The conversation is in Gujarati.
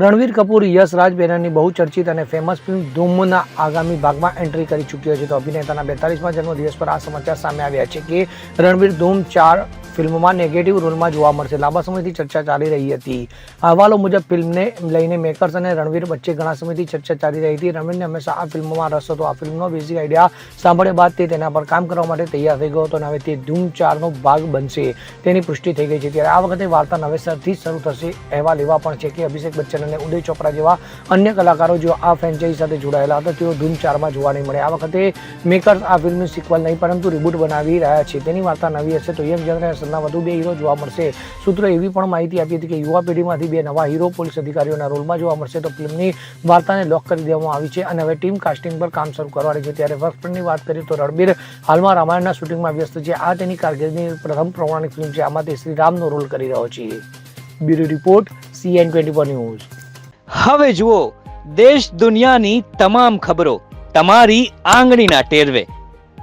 રણવીર કપૂર, યશ રાજ બેનરની બહુ ચર્ચિત અને ફેમસ ફિલ્મ ધૂમના આગામી ભાગમાં એન્ટ્રી કરી ચૂક્યો છે. તો અભિનેતાના બેતાલીસમાં જન્મદિવસ પર આ સમાચાર સામે આવ્યા છે કે રણવીર ધૂમ ચાર ફિલ્મમાં નેગેટિવ રોલમાં જોવા મળશે. લાંબા સમયથી ચર્ચા ચાલી રહી હતી. અહેવાલો મુજબ ફિલ્મને લઈને મેકર્સ અને રણવીર વચ્ચે ઘણા સમયથી ચર્ચા ચાલી રહી હતી. રણવીરને હંમેશા આ ફિલ્મમાં રસ હતો. આ ફિલ્મનો બેઝિક આઈડિયા સાંભળ્યા બાદ તે તેના પર કામ કરવા માટે તૈયાર થઈ ગયો હતો અને હવે તે ધૂમ ચારનો ભાગ બનશે. તેની પુષ્ટિ થઈ ગઈ છે. ત્યારે આ વખતે વાર્તા નવેસરથી શરૂ થશે. અહેવાલ એવા પણ છે કે અભિષેક બચ્ચન અને ઉદય ચોપરા જેવા અન્ય કલાકારો જેઓ આ ફ્રેન્ચાઇઝી સાથે જોડાયેલા હતા, તેઓ ધૂમ ચારમાં જોવા નહીં મળે આ વખતે મેકર્સ આ ફિલ્મનું સિક્વલ નહીં, પરંતુ રિબૂટ બનાવી રહ્યા છે. તેની વાર્તા નવી હશે તો યંગ જનરેશનના વધુ બે હીરો જોવા મળશે. સૂત્રોએ એવી પણ માહિતી આપી હતી કે યુવા પેઢીમાંથી બે નવા હીરો પોલીસ અધિકારીઓના રોલમાં જોવા મળશે તો ફિલ્મની વાર્તાને લોક કરી દેવામાં આવી છે અને હવે ટીમ કાસ્ટિંગ પર કામ શરૂ કરવાની છે. ત્યારે વર્ક વાત કરીએ તો રણબીર હાલમાં રામાયણના શૂટિંગમાં વ્યસ્ત છે. આ તેની કારકિર્દીની પ્રથમ પ્રમાણિક ફિલ્મ છે. આમાં તે શ્રીરામનો રોલ કરી રહ્યો છે. Bureau report CN twenty four news. હવે જુઓ, દેશ દુનિયાની તમામ ખબરો તમારી આંગળીના ટેરવે.